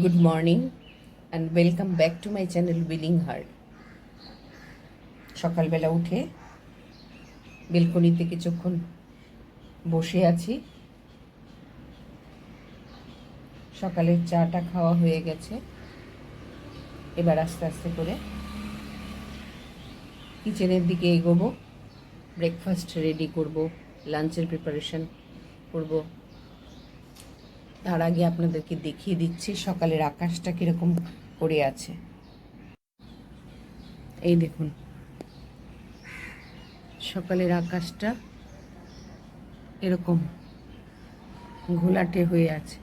Good morning and welcome back to my channel willing heart সকালবেলা উঠে বেলকনিতে কিছুক্ষণ বসে আছি। সকালের চাটা খাওয়া হয়ে গেছে। এবার আস্তে আস্তে করে কিচেনের দিকে এগোবো। ব্রেকফাস্ট রেডি করব লাঞ্চের প্রিপারেশন করব। তার আগে আপনাদেরকে দেখিয়ে দিচ্ছি সকালের আকাশটা কীরকম করে আছে। এই দেখুন। সকালের আকাশটা এরকম ঘোলাটে হয়ে আছে।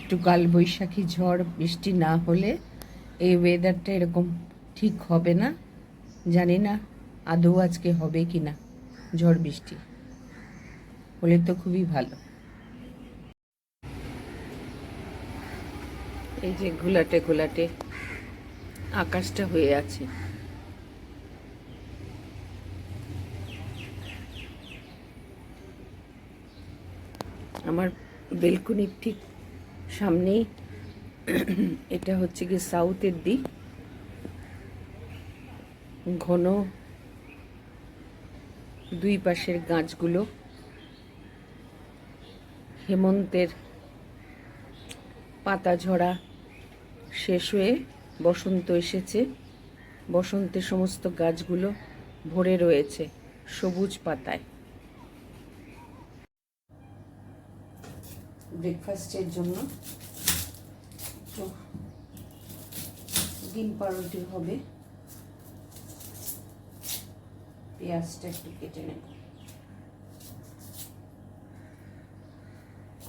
একটু কাল বৈশাখী ঝড়, বৃষ্টি না হলে এই ওয়েদারটা এরকম ঠিক হবে না। জানি না আদৌ আজকে হবে কি না ঝড়, বৃষ্টি। হলে তো খুবই ভালো। এই যে ঘোলাটে ঘোলাটে আকাশটা হয়ে আছে। আমার বেলকনির ঠিক সামনেই এটা হচ্ছে কি সাউথের দিক। ঘন দুই পাশের গাছগুলো হেমন্তের পাতা ঝরা শেষ হয়ে বসন্ত এসেছে। বসন্তে সমস্ত গাছগুলো ভরে রয়েছে সবুজ পাতায়। ব্রেকফাস্টের জন্য ডিম পাউরুটি হবে। পেঁয়াজটা একটু কেটে নেব।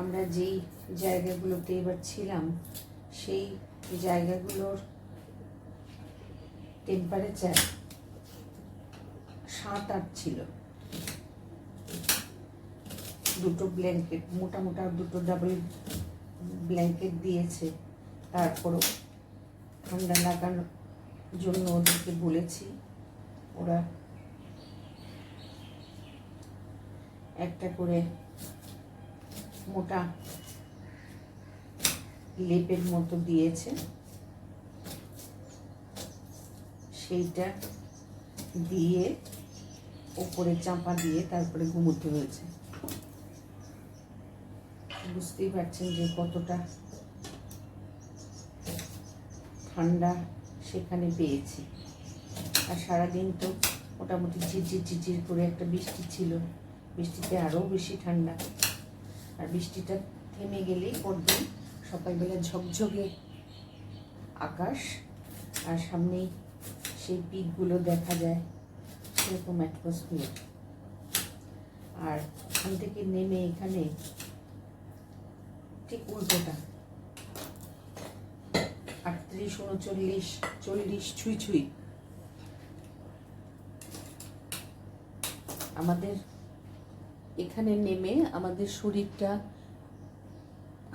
আমরা যেই জায়গাগুলোতে এবার ছিলাম, সেই জায়গাগুলোর টেম্পারেচার সাত আট ছিল। দুটো ব্ল্যাঙ্কেট মোটা মোটা দুটো ডাবল ব্ল্যাঙ্কেট দিয়েছে। তারপরও ঠান্ডা লাগানোর জন্য ওদেরকে বলেছি, ওরা একটা করে মোটা লেপের মতো দিয়েছে। সেইটা দিয়ে ওপরে চাপা দিয়ে তারপরে ঘুমোতে হয়েছে। বুঝতেই পারছেন যে কতটা ঠান্ডা সেখানে পেয়েছি। আর সারাদিন তো মোটামুটি ঝিরঝির ঝিরঝির করে একটা বৃষ্টি ছিল। বৃষ্টিতে আরও বেশি ঠান্ডা। আর বৃষ্টিটা থেমে গেলেই পরদিন সকালবেলা ঝকঝকে আকাশ আর সামনেই সেই পিকগুলো দেখা যায় সেরকম অ্যাটমসফিয়ার আর ওখান থেকে নেমে এখানে ঠিক উল্টোটা। আটত্রিশ, উনচল্লিশ, চল্লিশ, ছুঁই ছুঁই। আমাদের এখানে নেমে আমাদের শরীরটা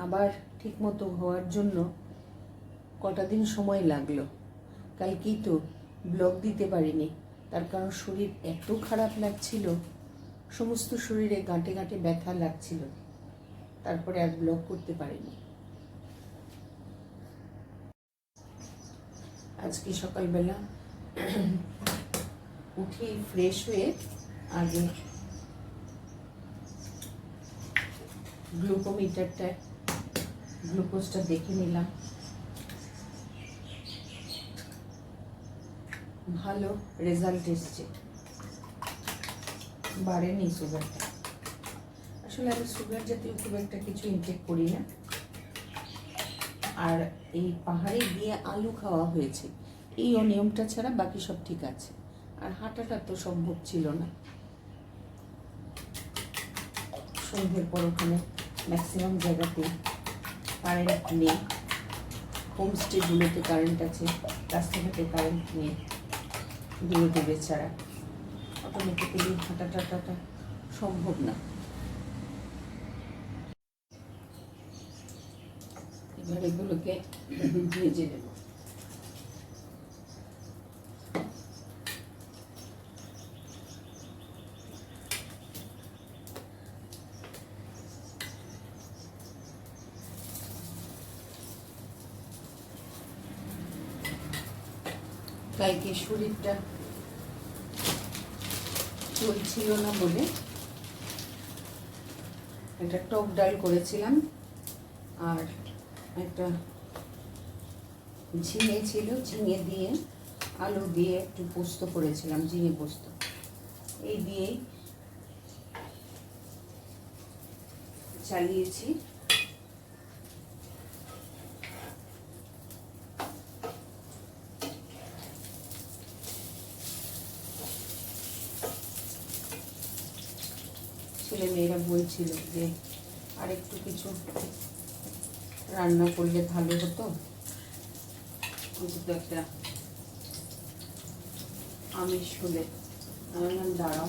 আবার ঠিকমতো হওয়ার জন্য কটা দিন সময় লাগল। কালকেই তো ব্লগ দিতে পারিনি। তার কারণ শরীর এত খারাপ লাগছিল, সমস্ত শরীরে গাঁটে গাঁটে ব্যথা লাগছিল। তারপরে আর ব্লগ করতে পারিনি। আজকে সকালবেলা উঠে ফ্রেশ হয়ে আগে গ্লুকোমিটারটা, গ্লুকোজটা দেখে নিলাম। ভালো রেজাল্ট এসছে। বাড়েনি সুগারটা। আসলে আমি সুগার জাতীয় খুব একটা কিছু ইনটেক করি না। আর এই পাহাড়ে গিয়ে আলু খাওয়া হয়েছে, এই অনিয়মটা ছাড়া বাকি সব ঠিক আছে। আর হাঁটাটা তো সম্ভব ছিল না। সন্ধ্যের পর ওখানে ম্যাক্সিমাম জায়গাতে কারেন্ট নেই। হোমস্টেগুলোতে কারেন্ট আছে, রাস্তাঘাটে কারেন্ট নেই। দূরে দেবে ছাড়া। অটোমেটিক্যালি হাঁটা টাটাটা সম্ভব না। এবার এগুলোকে ভেজে নেব। কালকে শরীরটা চলছিল না বলে একটা টক ডাল করেছিলাম আর একটা ঝিঙে ছিল, ঝিঙে দিয়ে আলু দিয়ে একটু পোস্ত করেছিলাম, ঝিঙে পোস্ত। এই দিয়েই চালিয়েছি ছেলে মেয়েরা বলছিল যে আরেকটু কিছু রান্না করলে ভালো হতো। একটা আমিষ হলে। আমি বললাম দাঁড়াও।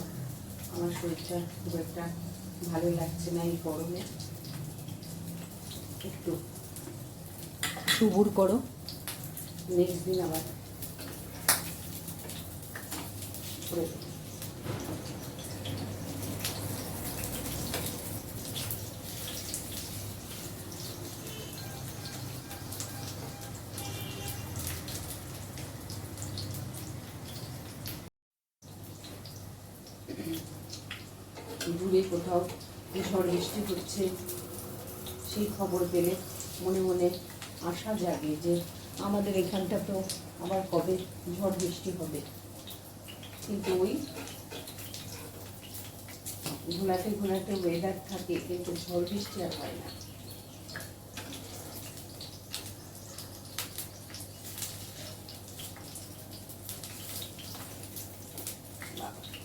আমার শরীরটা খুব একটা ভালো লাগছে না এই গরমে। একটু সুবুর করো। নেক্সট দিন আবার করে দূরে কোথাও ঝড় বৃষ্টি হচ্ছে, সেই খবর পেলে মনে মনে আশা জাগে যে আমাদের এখানটা তো আবার কবে ঝড় বৃষ্টি হবে কিন্তু ওই ঘোলাটে ঘোলাটে ওয়েদার থাকে, কিন্তু ঝড় বৃষ্টি আর হয় না কি ব্যাপার?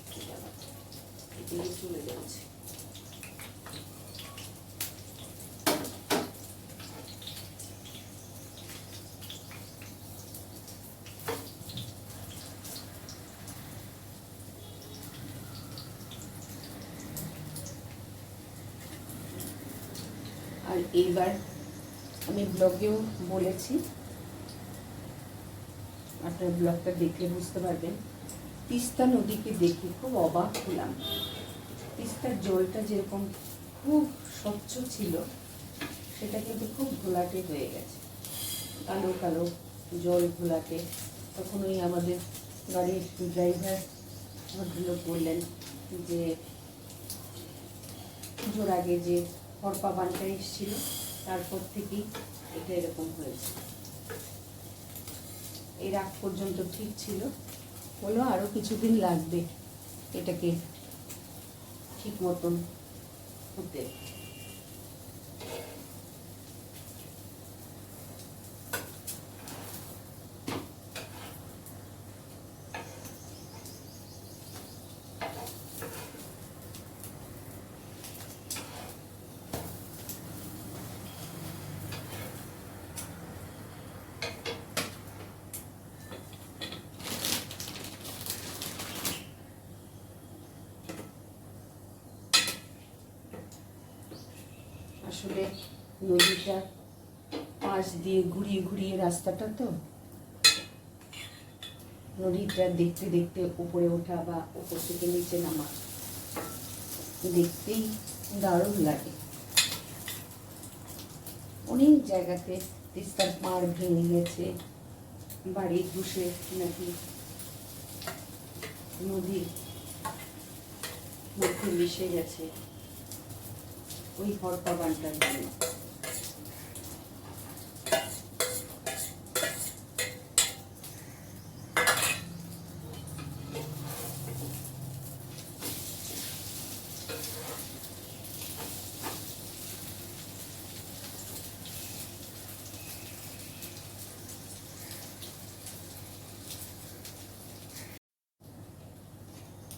এদিকে চলে যাচ্ছে আর এইবার আমি ব্লগেও বলেছি, আপনার ব্লগটা দেখলে বুঝতে পারবেন, তিস্তা নদীকে দেখে খুব অবাক হলাম। তিস্তার জলটা যেরকম খুব স্বচ্ছ ছিল, সেটা কিন্তু খুব ঘোলাটে হয়ে গেছে। কালো কালো জল ঘোলাটে। তখন ওই আমাদের গাড়ির ড্রাইভার ভদ্রলোক বললেন যে, পুজোর আগে যে হরপা বানটা এসেছিল, তারপর থেকেই এটা এরকম হয়েছে। এর আগ পর্যন্ত ঠিক ছিল। হলো আরও কিছুদিন লাগবে এটাকে ঠিক মতন হতে। আসলে নদীটা পাশ দিয়ে ঘুরিয়ে ঘুরিয়ে রাস্তাটা তো। নদীটা দেখতে দেখতে উপরে ওঠা বা উপর থেকে নিচে নামা দেখতেই দারুণ লাগে। অনেক জায়গাতে তিস্তার পাড় ভেঙে গেছে বাড়ির ঘুষে নাকি নদীর মধ্যে মিশে গেছে। ওই হরপা বানটার জন্য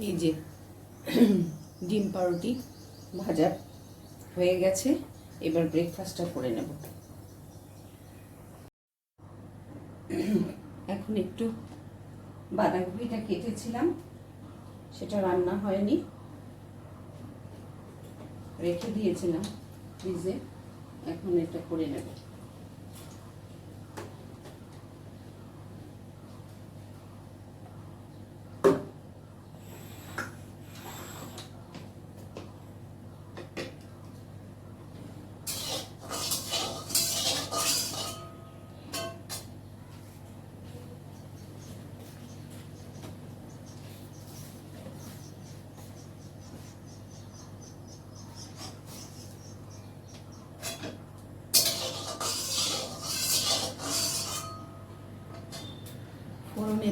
এই যে ডিম পাউরুটি ভাজা হয়ে গেছে, এবার ব্রেকফাস্টটা করে নেব। এখন একটু বাঁধাকপিটা কেটেছিলাম, সেটা রান্না হয়নি। রেখে দিয়েছিলাম, ফ্রিজে। এখন এটা করে নেব।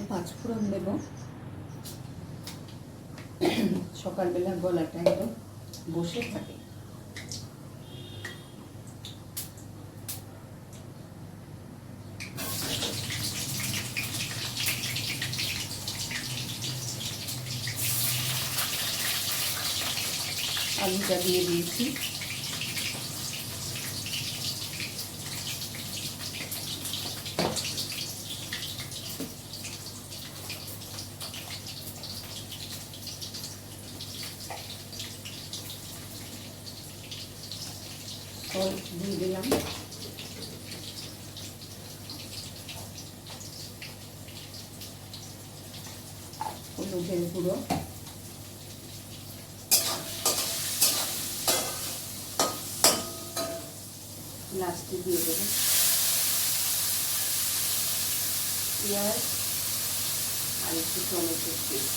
পাঁচ ফোড়ন দেব। সকালবেলা গলাটা একদম বসে থাকে। আলুটা দিয়ে দিয়েছি। হলুদের গুঁড়ো। লাস্টে দিয়ে দেবো। পেঁয়াজ আর একটু টমেটো পেস্ট।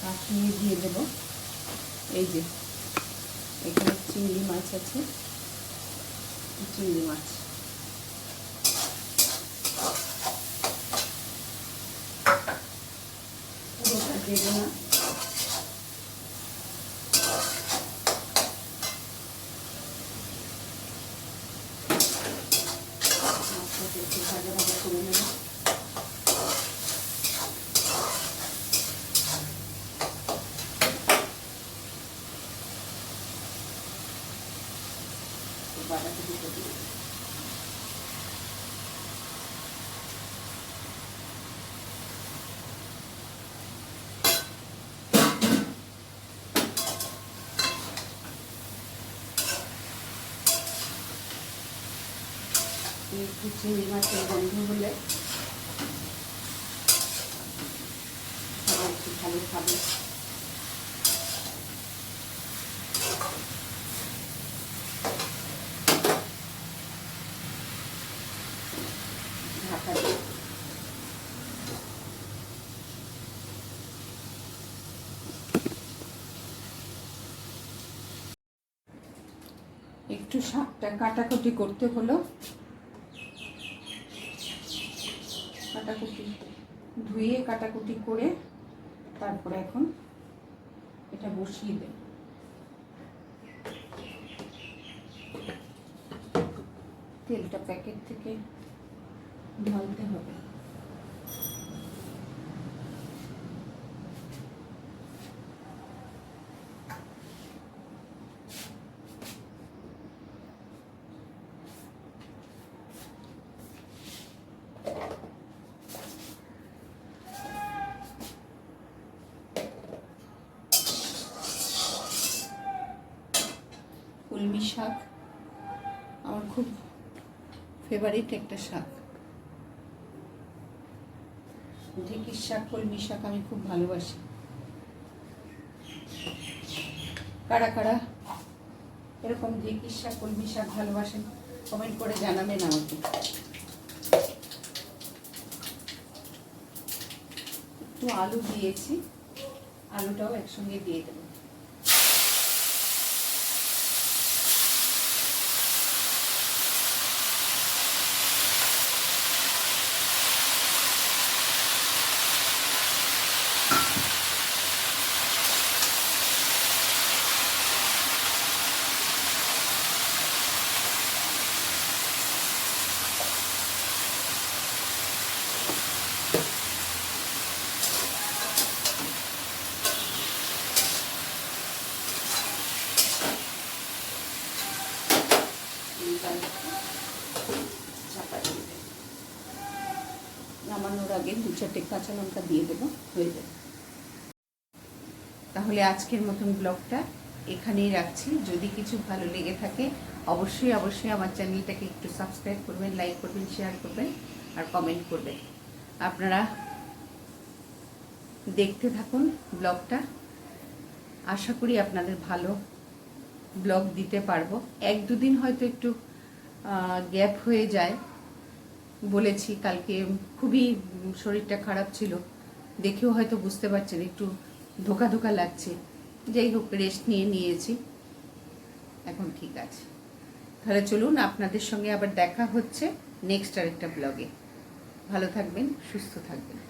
কাশ্মীর দিয়ে দেব। এই যে, এখানে চিংড়ি মাছ আছে। চিংড়ি মাছ পুরোটা দেবো না মাছটাকে একটু ভাজা ভাজা করে নেব দিতে দিই একটু চিংড়ি মাছের গন্ধ হলে সবাই একটু ভালো খাবে ঢাকা দিয়ে একটু শাকটা কাটাকুটি করতে হলো। কাটাকুটি ধুয়ে, কাটাকুটি করে তারপরে এখন এটা বসিয়ে দেব। তেলটা প্যাকেট থেকে ঢালতে হবে। কলমি শাক। আমার খুব ফেভারিট একটা শাক। ঢেঁকির শাক, কলমি শাক আমি খুব ভালোবাসি। কারা কারা এরকম ঢেঁকির শাক, কলমি শাক ভালোবাসেন কমেন্ট করে জানাবেন আমাকে। একটু আলু দিয়েছি, আলুটাও একসঙ্গে দিয়ে দেবো এইবার চাপা দিয়ে দেব। নামানোর আগে দু চারটে কাঁচা লঙ্কা দিয়ে দেবো, হয়ে যাবে। তাহলে আজকের মতন ব্লগটা এখানেই রাখছি। যদি কিছু ভালো লেগে থাকে, অবশ্যই অবশ্যই আমার চ্যানেলটাকে একটু সাবস্ক্রাইব করবেন লাইক করবেন শেয়ার করবেন, আর কমেন্ট করবেন। আপনারা দেখতে থাকুন ব্লগটা। আশা করি আপনাদের ভালো ব্লগ দিতে পারব। এক দুদিন হয়তো একটু গ্যাপ হয়ে যায়। বলেছি, কালকে খুবই শরীরটা খারাপ ছিল। দেখেও হয়তো বুঝতে পারছেন, একটু ধোকা ধোকা লাগছে। যাই হোক রেস্ট নিয়ে নিয়েছি। এখন ঠিক আছে। তাহলে চলুন, আপনাদের সঙ্গে আবার দেখা হচ্ছে নেক্সট আরেকটা ব্লগে ভালো থাকবেন, সুস্থ থাকবেন।